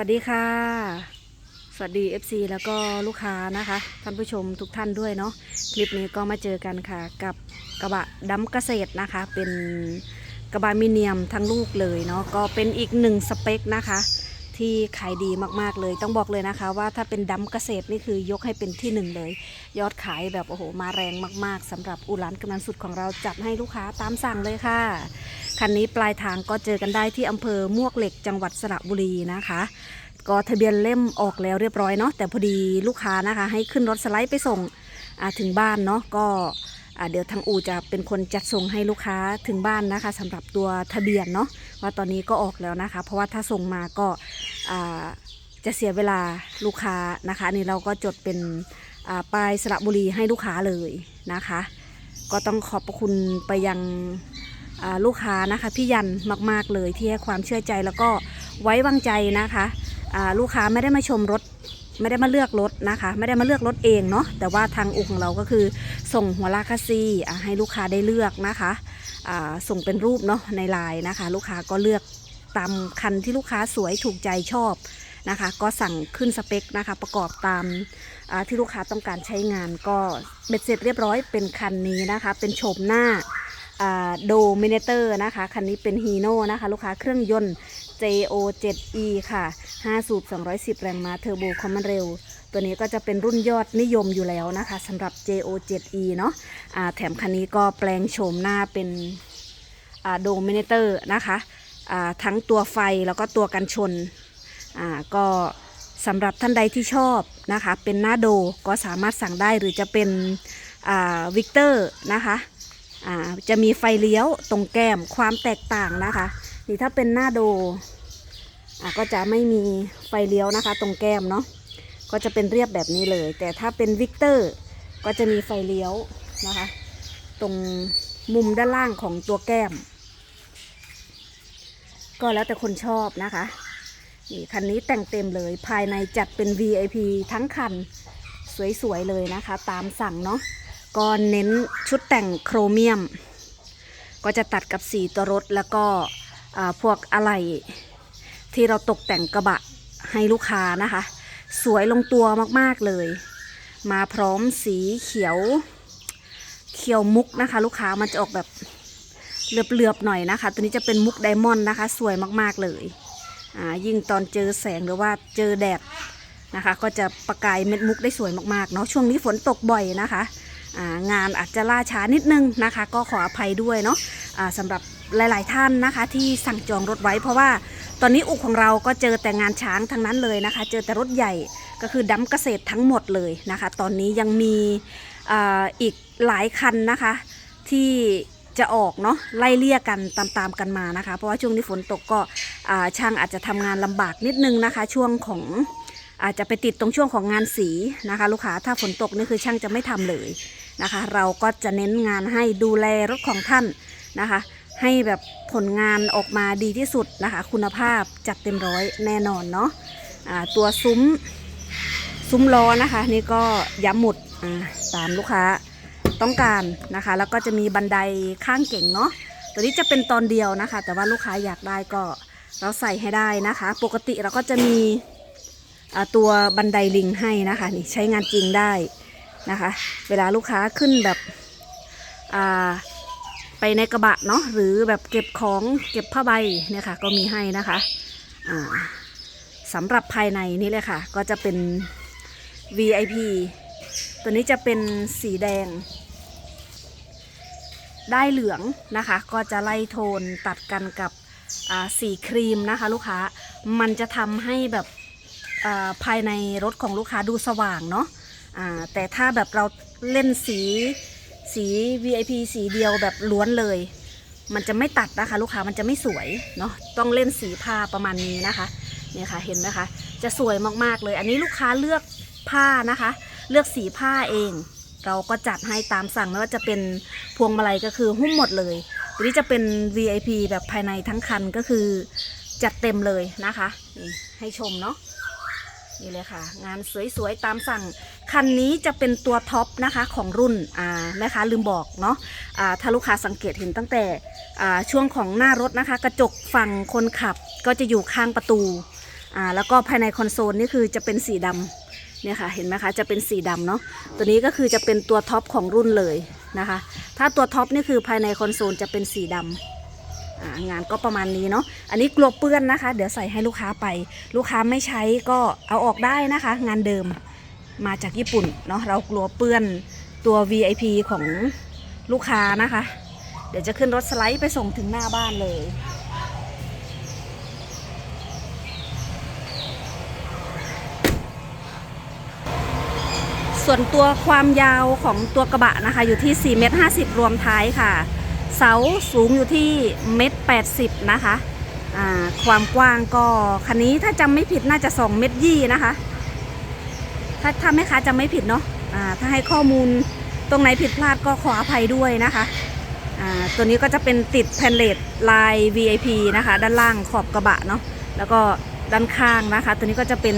วัสดีค่ะ สวัสดี FC แล้วก็ลูกค้านะคะ ท่านผู้ชมทุกท่านด้วยเนาะคลิปนี้ก็มาเจอกันค่ะ กับกระบะดำเกษตรนะคะ เป็นกระบะมิเนียมทั้งลูกเลยเนาะก็เป็นอีกหนึ่งสเปคนะคะ ที่ขายดีมากๆเลย ต้องบอกเลยนะคะว่าถ้าเป็นดำเกษตรนี่คือยกให้เป็นที่หนึ่งเลย ยอดขายแบบโอ้โหมาแรงมากๆสำหรับอุรันกำนันสุดของเราจัดให้ลูกค้าตามสั่งเลยค่ะ คันนี้ปลายทางก็เจอกันได้ที่อำเภอมวกเหล็กจังหวัดสระบุรีนะคะก็ทะเบียนเล่มออกแล้วเรียบร้อยเนาะแต่พอดีลูกค้านะคะ ให้ขึ้นรถสไลด์ไปส่งถึงบ้านเนาะก็ เดี๋ยวทางอูจะเป็นคนจัดส่งให้ลูกค้าถึงบ้านนะคะสำหรับตัวทะเบียนเนาะว่าตอนนี้ก็ออกแล้วนะคะ เพราะว่าถ้าส่งมาก็าจะเสียเวลาลูกค้านะคะอันนี่เราก็จดเป็นปลายสระบุรีให้ลูกค้าเลยนะคะ ก็ต้องขอบพระคุณไปยังลูกค้านะคะพี่ยันมาก ๆเลยที่ให้ความเชื่อใจแล้วก็ไว้วางใจนะคะลูกค้าไม่ได้มาชมรถ ไม่ได้มาเลือกรถนะคะ ไม่ได้มาเลือกรถเองเนาะแต่ว่าทางอู่ของเราก็คือส่งหัวลากคาซีอ่ให้ลูกค้าได้เลือกนะคะส่งเป็นรูปเนาะในไลน์นะคะ ลูกค้าก็เลือกตามคันที่ลูกค้าสวยถูกใจชอบนะคะ ก็สั่งขึ้นสเปคนะคะ ประกอบตามที่ลูกค้าต้องการใช้งานก็เบ็ดเสร็จเรียบร้อยเป็นคันนี้นะคะ เป็นโฉมหน้าโดมิเนเตอร์นะคะ คันนี้เป็นฮีโน่นะคะ ลูกค้าเครื่องยนต์ JO7E ค่ะ 5 สูบ 210 แรงม้าเทอร์โบคอมมอนเร็ว ตัวนี้ก็จะเป็นรุ่นยอดนิยมอยู่แล้วนะคะสำหรับ JO7E เนาะอ่าแถมคันนี้ก็แปลงโฉมหน้าเป็นโดมิเนเตอร์นะคะทั้งตัวไฟแล้วก็ตัวกันชนก็สำหรับท่านใดที่ชอบนะคะ เป็นหน้าโดก็สามารถสั่งได้หรือจะเป็นวิกเตอร์นะคะอ่าจะมีไฟเลี้ยวตรงแก้มความแตกต่างนะคะ นี่ถ้าเป็นหน้าโดก็จะไม่มีไฟเลี้ยวนะคะ ตรงแก้มเนาะก็จะเป็นเรียบแบบนี้เลย แต่ถ้าเป็นวิกเตอร์ก็จะมีไฟเลี้ยวนะคะ ตรงมุมด้านล่างของตัวแก้ม ก็แล้วแต่คนชอบนะคะนี่คันนี้แต่งเต็มเลยภายในจัดเป็น VIP ทั้งคันสวยๆเลยนะคะ ตามสั่งเนาะก็เน้นชุดแต่งโครเมียม ก็จะตัดกับสีตัวรถแล้วก็ พวกอะไหล่ที่เราตกแต่งกระบะให้ลูกค้านะคะ สวยลงตัวมากๆเลย มาพร้อมสีเขียวเขียวมุกนะคะ ลูกค้ามันจะออกแบบเหลือบๆหน่อยนะคะ ตัวนี้จะเป็นมุกไดมอนด์นะคะ สวยมากๆเลยอ่ายิ่งตอนเจอแสงหรือว่าเจอแดดนะคะ ก็จะประกายเม็ดมุกได้สวยมากๆเนาะช่วงนี้ฝนตกบ่อยนะคะางานอาจจะล่าช้านิดนึงนะคะ ก็ขออภัยด้วยเนาะอ่าสำหรับ หลาย ๆ ท่านนะคะ ที่สั่งจองรถไว้ เพราะว่าตอนนี้อุกของเราก็เจอแต่งานช้างทั้งนั้นเลยนะคะ เจอแต่รถใหญ่ก็คือดัมเกษตรทั้งหมดเลยนะคะ ตอนนี้ยังมีอ,อีกหลายคันนะคะ ที่จะออกเนาะไล่เลี่ยกันตามๆกันมานะคะ เพราะว่าช่วงนี้ฝนตกก็ช่างอาจจะทำงานลำบากนิดนึงนะคะ ช่วงของอาจจะไปติดตรงช่วงของงานสีนะคะ ลูกค้าถ้าฝนตกนี่คือช่างจะไม่ทำเลยนะคะ เราก็จะเน้นงานให้ดูแลรถของท่านนะคะ ให้แบบผลงานออกมาดีที่สุดนะคะ คุณภาพจัดเต็มร้อยแน่นอนเนาะอ่าตัวซุ้มซุ้มล้อนะคะ นี่ก็ย้ำหมุดตามลูกค้าต้องการนะคะ แล้วก็จะมีบันไดข้างเก่งเนาะตัวนี้จะเป็นตอนเดียวนะคะ แต่ว่าลูกค้าอยากได้ก็เราใส่ให้ได้นะคะ ปกติเราก็จะมีตัวบันไดลิงให้นะคะนี่ใช้งานจริงได้นะคะ เวลาลูกค้าขึ้นแบบอ่า ไปในกระบะเนาะหรือแบบเก็บของเก็บผ้าใบเนี่ยค่ะ ก็มีให้นะคะอ่าสำหรับภายในนี่เลยค่ะ ก็จะเป็น VIP ตัวนี้จะเป็นสีแดง ได้เหลืองนะคะ ก็จะไล่โทนตัดกันกับสีครีมนะคะ ลูกค้ามันจะทำให้แบบภายในรถของลูกค้าดูสว่างเนาะอ่าแต่ถ้าแบบเราเล่นสี สี VIP สีเดียวแบบล้วนเลย มันจะไม่ตัดนะคะ ลูกค้ามันจะไม่สวยเนาะต้องเล่นสีผ้าประมาณนี้นะคะเนี่ยค่ะเห็นไหมคะ จะสวยมากๆเลย อันนี้ลูกค้าเลือกผ้านะคะ เลือกสีผ้าเอง เราก็จัดให้ตามสั่งไม่ว่าจะเป็นพวงมาลัยก็คือหุ้มหมดเลยตัวนี้จะเป็น VIP แบบภายในทั้งคันก็คือจัดเต็มเลยนะคะนี่ให้ชมเนาะนี่เลยค่ะ งานสวยๆตามสั่ง คันนี้จะเป็นตัวท็อปนะคะของรุ่นอ่าแม่ค้าลืมบอกเนาะอ่าถ้าลูกค้าสังเกตเห็นตั้งแต่อ่าช่วงของหน้ารถนะคะ กระจกฝั่งคนขับก็จะอยู่ข้างประตูอ่าแล้วก็ภายในคอนโซลนี่คือจะเป็นสีดำเนี่ยค่ะเห็นไหมคะจะเป็นสีดำเนาะตัวนี้ก็คือจะเป็นตัวท็อปของรุ่นเลยนะคะ ถ้าตัวท็อปนี่คือภายในคอนโซลจะเป็นสีดำงานก็ประมาณนี้เนาะ อันนี้กลัวเปื้อนนะคะ เดี๋ยวใส่ให้ลูกค้าไป ลูกค้าไม่ใช้ก็เอาออกได้นะคะ งานเดิม มาจากญี่ปุ่นเนาะเรากลัวเปื้อนตัว VIP ของลูกค้านะคะ เดี๋ยวจะขึ้นรถสไลด์ไปส่งถึงหน้าบ้านเลยส่วนตัวความยาวของตัวกระบะนะคะ อยู่ที่ 4 เมตร 50 รวมท้ายค่ะ เสาสูงอยู่ที่เมตร 80 นะคะ ความกว้างก็คันนี้ถ้าจำไม่ผิดน่าจะ 2 เมตรยี่นะคะ ถ้าถ้าแม่ค้าจำไม่ผิดเนาะอ่าถ้าให้ข้อมูลตรงไหนผิดพลาดก็ขออภัยด้วยนะคะตัวนี้ก็จะเป็นติดแผ่นเลดลาย VIP นะคะ ด้านล่างขอบกระบะเนาะแล้วก็ด้านข้างนะคะ ตัวนี้ก็จะเป็น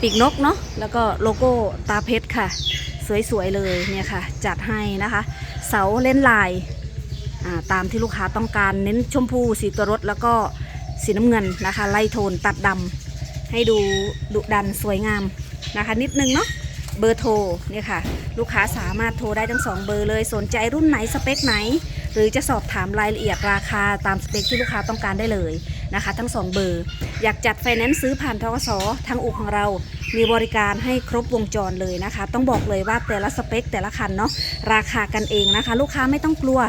ปีกนกเนาะแล้วก็โลโก้ตาเพชรค่ะ สวยๆเลยเนี่ยค่ะ จัดให้นะคะ เสาเล่นลายาตามที่ลูกค้าต้องการเน้นชมพูสีตัวรถแล้วก็สีน้ำเงินนะคะ ไล่โทนตัดดำให้ดูดุดันสวยงาม นะคะ นิดนึงเนาะเบอร์โทรเนี่ยค่ะ ลูกค้าสามารถโทรได้ทั้งสองเบอร์เลย สนใจรุ่นไหนสเปคไหน หรือจะสอบถามรายละเอียดราคาตามสเปคที่ลูกค้าต้องการได้เลยนะคะ ทั้งสองเบอร์ อยากจัดไฟแนนซ์ซื้อผ่านทกสทางอู่ของเรา มีบริการให้ครบวงจรเลยนะคะ ต้องบอกเลยว่าแต่ละสเปคแต่ละคันเนาะราคากันเองนะคะ ลูกค้าไม่ต้องกลัว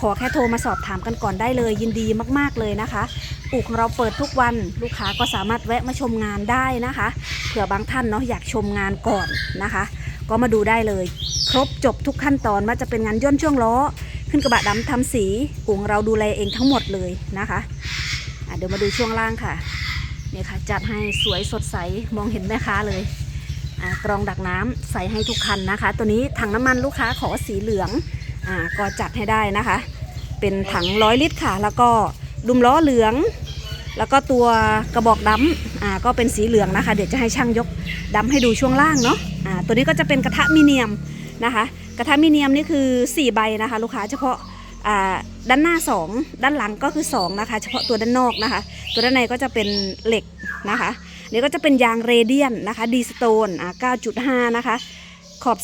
ขอแค่โทรมาสอบถามกันก่อนได้เลย ยินดีมากๆเลยนะคะอู่ของเราเปิดทุกวันลูกค้าก็สามารถแวะมาชมงานได้นะคะ เผื่อบางท่านเนาะอยากชมงานก่อนนะคะ ก็มาดูได้เลย ครบจบทุกขั้นตอนว่าจะเป็นงานย่นช่วงล้อ ขึ้นกระบะดำทำสีอู่เราดูแลเองทั้งหมดเลยนะคะะเดี๋ยวมาดูช่วงล่างค่ะ เนี่ยค่ะจัดให้สวยสดใสมองเห็นแม่ค้าเลยกรองดักน้ำใส่ให้ทุกคันนะคะ ตัวนี้ถังน้ำมันลูกค้าขอสีเหลืองอก็จัดให้ได้นะคะ เป็นถังร้อยลิตรค่ะ แล้วก็ดุมล้อเหลือง แล้วก็ตัวกระบอกดำอ่าก็เป็นสีเหลืองนะคะ เดี๋ยวจะให้ช่างยกดำให้ดูช่วงล่างเนาะอ่าตัวนี้ก็จะเป็นกระทะมิเนียมนะคะ กระทะมิเนียมนี่คือ 4 ใบนะคะ ลูกค้าเฉพาะอ่า ด้านหน้า 2 ด้านหลังก็คือ 2 นะคะ เฉพาะตัวด้านนอกนะคะ ตัวด้านในก็จะเป็นเหล็กนะคะนี่ก็จะเป็นยางเรเดียนนะคะดีสโตนอ่า9.5 นะคะ ขอบ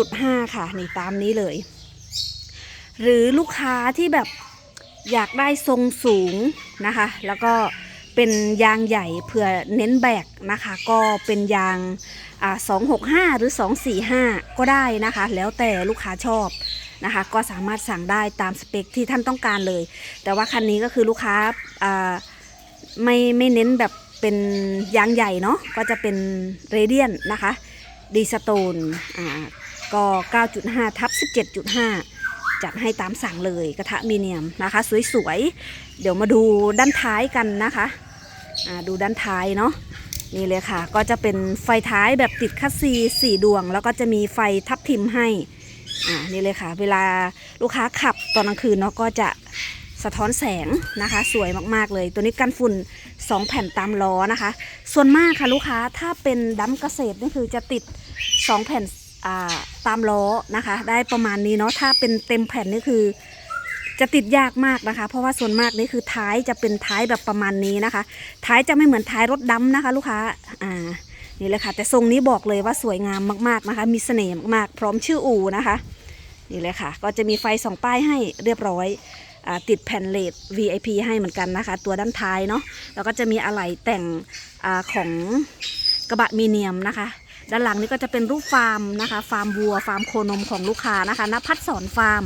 17.5 ค่ะนี่ตามนี้เลย หรือลูกค้าที่แบบอยากได้ทรงสูงนะคะ แล้วก็เป็นยางใหญ่เผื่อเน้นแบกนะคะ ก็เป็นยางอ่า265หรือ245ก็ได้นะคะ แล้วแต่ลูกค้าชอบ นะคะ ก็สามารถสั่งได้ตามสเปคที่ท่านต้องการเลย แต่ว่าคันนี้ก็คือลูกค้าไม่ไม่เน้นแบบเป็นยางใหญ่เนาะก็จะเป็นเรเดียนนะคะดีสโตนอ่าก็9.5ทับ17.5 จัดให้ตามสั่งเลยกระทะมีเนียมนะคะ สวยๆ เดี๋ยวมาดูด้านท้ายกันนะคะอ่าดูด้านท้ายเนาะนี่เลยค่ะ ก็จะเป็นไฟท้ายแบบติดคัสซีสี่ดวง แล้วก็จะมีไฟทับทิมให้ อ่านี่เลยค่ะ เวลาลูกค้าขับตอนกลางคืนเนาะก็จะสะท้อนแสงนะคะ สวยมากๆเลย ตัวนี้กันฝุ่น 2 แผ่นตามล้อนะคะ ส่วนมากค่ะลูกค้าถ้าเป็นดัมเกษตรนี่คือจะติด 2 แผ่นอ่าตามล้อนะคะ ได้ประมาณนี้เนาะถ้าเป็นเต็มแผ่นนี่คือจะติดยากมากนะคะ เพราะว่าส่วนมากนี่คือท้ายจะเป็นท้ายแบบประมาณนี้นะคะ ท้ายจะไม่เหมือนท้ายรถดำนะคะ ลูกค้าอ่า นี่เลยค่ะ แต่ทรงนี้บอกเลยว่าสวยงามมากๆนะคะ มีเสน่ห์มากๆ พร้อมชื่ออูนะคะ นี่เลยค่ะ ก็จะมีไฟสองป้ายให้เรียบร้อยอติดแผ่นเลด VIP ให้เหมือนกันนะคะ ตัวด้านท้ายเนาะแล้วก็จะมีอะไหล่แต่งอของกระบะมีเนียมนะคะด้านหลังนี่ก็จะเป็นรูปฟาร์มนะคะ ฟาร์มวัว ฟาร์มโคนมของลูกค้านะคะนภัสสอนฟาร์ม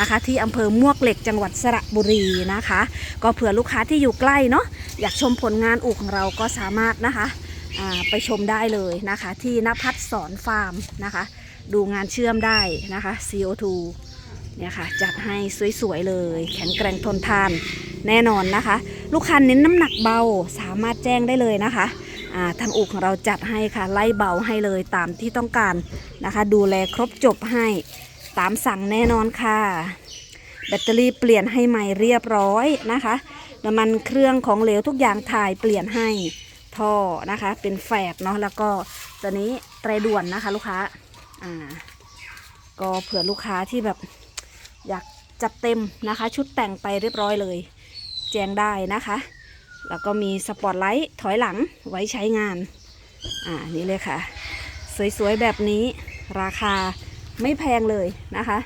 นะคะ ที่อำเภอมวกเหล็กจังหวัดสระบุรีนะคะ ก็เผื่อลูกค้าที่อยู่ใกล้เนาะอยากชมผลงานอู่ของเราก็สามารถนะคะ ไปชมได้เลยนะคะ ที่นภัสสอนฟาร์มนะคะ ดูงานเชื่อมได้นะคะ CO2 เนี่ยค่ะจัดให้สวยๆเลย แข็งแกร่งทนทานแน่นอนนะคะ ลูกค้าเน้นน้ำหนักเบาสามารถแจ้งได้เลยนะคะอ่าทางอู่ของเราจัดให้ค่ะไล่เบาให้เลยตามที่ต้องการนะคะ ดูแลครบจบให้ตามสั่งแน่นอนค่ะ แบตเตอรี่เปลี่ยนให้ใหม่เรียบร้อยนะคะน้ำมันเครื่องของเหลวทุกอย่างถ่ายเปลี่ยนให้ ท่อนะคะ เป็นแฝดเนาะแล้วก็ตัวนี้ไตรด่วนนะคะ ลูกค้าอ่าก็เผื่อลูกค้าที่แบบอยากจัดเต็มนะคะ ชุดแต่งไปเรียบร้อยเลย แจ้งได้นะคะ แล้วก็มีสปอตไลท์ถอยหลังไว้ใช้งาน อ่านี่เลยค่ะ สวยๆแบบนี้ราคาไม่แพงเลยนะคะ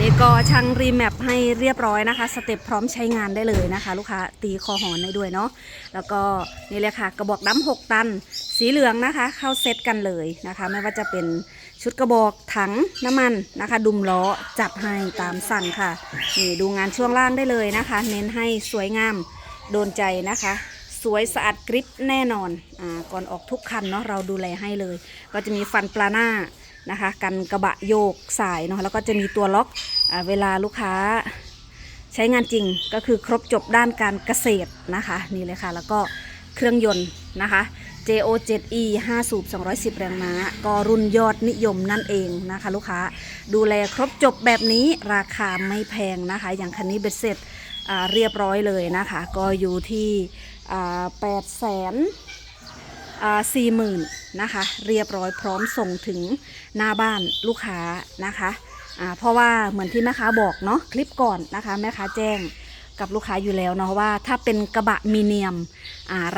นี้ก็ช่างรีแมปให้เรียบร้อยนะคะ สเต็ปพร้อมใช้งานได้เลยนะคะ ลูกค้าตีคอหอนได้ด้วยเนาะแล้วก็นี่เลยค่ะ กระบอกดำหกตัน สีเหลืองนะคะ เข้าเซตกันเลยนะคะ ไม่ว่าจะเป็นชุดกระบอกถังน้ำมันนะคะ ดุมล้อจัดให้ตามสั่งค่ะนี่ดูงานช่วงล่างได้เลยนะคะ เน้นให้สวยงามโดนใจนะคะสวยสะอาดกริปแน่นอนอ่าก่อนออกทุกคันเนาะเราดูแลให้เลย ก็จะมีฟันปลาหน้า นะคะ กันกระบะโยกสายเนาะแล้วก็จะมีตัวล็อกอเวลาลูกค้าใช้งานจริงก็คือครบจบด้านการเกษตรนะคะนี่เลยค่ะ แล้วก็เครื่องยนต์นะคะ JO7E 5 สูบ 210 แรงม้า ก็รุ่นยอดนิยมนั่นเองนะคะ ลูกค้าดูแลครบจบแบบนี้ราคาไม่แพงนะคะ อย่างคันนี้เบ็ดเสร็จเรียบร้อยเลยนะคะ ก็อยู่ที่แปดแสน สี่หมื่นนะคะ เรียบร้อยพร้อมส่งถึงหน้าบ้านลูกค้านะคะเพราะว่าเหมือนที่แม่ค้าบอกเนาะคลิปก่อนนะคะแม่ค้าแจ้งกับลูกค้าอยู่แล้วเนาะว่าถ้าเป็นกระบะมีเนียม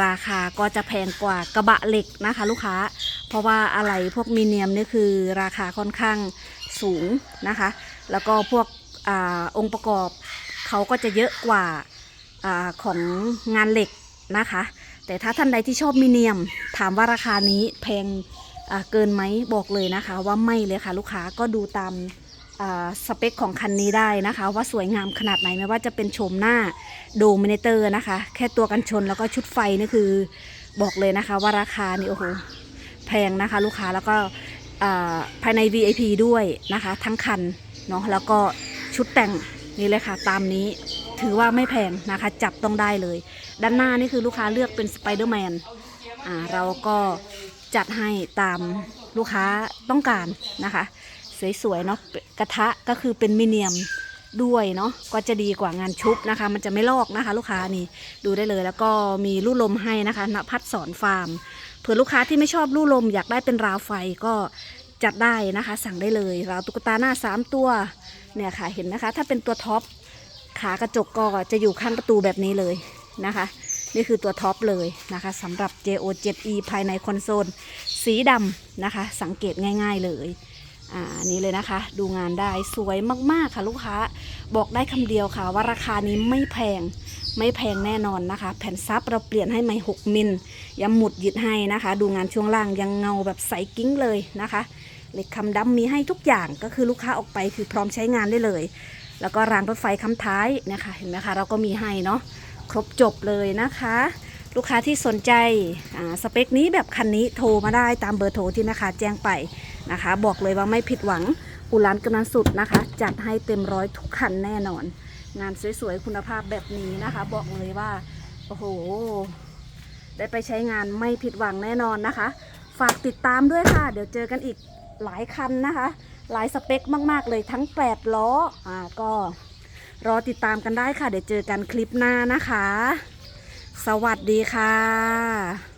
ราคาก็จะแพงกว่ากระบะเหล็กนะคะ ลูกค้า เพราะว่าอะไรพวกมีเนียมนี่คือราคาค่อนข้างสูงนะคะ แล้วก็พวกอองค์ประกอบเขาก็จะเยอะกว่าอาของงานเหล็กนะคะ แต่ถ้าท่านใดที่ชอบมีเนียม ถามว่าราคานี้แพงเกินไหมบอกเลยนะคะ ว่าไม่เลยค่ะลูกค้าก็ดูตามสเปคของคันนี้ได้นะคะ ว่าสวยงามขนาดไหนไม่ว่าจะเป็นโฉมหน้าโดมิเนเตอร์นะคะ แค่ตัวกันชนแล้วก็ชุดไฟนี่คือบอกเลยนะคะ ว่าราคานี่โอ้โหแพงนะคะ ลูกค้าแล้วก็ภายใน VIP ด้วยนะคะ ทั้งคันเนาะแล้วก็ชุดแต่งนี่เลยค่ะตามนี้ ถือว่าไม่แพงนะคะ จับต้องได้เลย ด้านหน้านี่คือลูกค้าเลือกเป็นสไปเดอร์แมนอ่าเราก็จัดให้ตามลูกค้าต้องการนะคะ สวยๆเนาะกระทะก็คือเป็นมิเนียมด้วยเนาะก็จะดีกว่างานชุบนะคะ มันจะไม่ลอกนะคะ ลูกค้านี่ดูได้เลย แล้วก็มีลู่ลมให้นะคะณพัดสอนฟาร์มเผื่อลูกค้าที่ไม่ชอบลู่ลม อยากได้เป็นราวไฟก็จัดได้นะคะ สั่งได้เลย ราวตุ๊กตาหน้า 3 ตัวเนี่ยค่ะเห็นนะคะ ถ้าเป็นตัวท็อป ขากระจกก็จะอยู่ข้างประตูแบบนี้เลยนะคะ นี่คือตัวท็อปเลยนะคะสำหรับ JO7E ภายในคอนโซล สีดำนะคะ สังเกตง่าย ๆเลยอ่านนี้เลยนะคะ ดูงานได้สวยมากๆค่ะลูกค้าบอกได้คำเดียวค่ะ ว่าราคานี้ไม่แพงไม่แพงแน่นอนนะคะ แผ่นซับเราเปลี่ยนให้ใหม่ 6 มิลย้ำหมุดยึดให้นะคะ ดูงานช่วงล่างยังเงาแบบใสกิ้งเลยนะคะ เหล็กคำดำมีให้ทุกอย่างก็คือลูกค้าออกไปคือพร้อมใช้งานได้เลย แล้วก็รางรถไฟคำท้ายนะคะเห็นไหมคะเราก็มีให้เนาะครบจบเลยนะคะ ลูกค้าที่สนใจอ่าสเปคนี้แบบคันนี้โทรมาได้ตามเบอร์โทรที่นะคะแจ้งไปนะคะ บอกเลยว่าไม่ผิดหวังอุรานกำนันสุดนะคะ จัดให้เต็มร้อยทุกคันแน่นอน งานสวยๆคุณภาพแบบนี้นะคะ บอกเลยว่าโอ้โหได้ไปใช้งานไม่ผิดหวังแน่นอนนะคะ ฝากติดตามด้วยค่ะ เดี๋ยวเจอกันอีกหลายคันนะคะ หลายสเปคมากๆเลยทั้ง 8 ล้ออ่าก็รอติดตามกันได้ค่ะ เดี๋ยวเจอกันคลิปหน้านะคะ สวัสดีค่ะ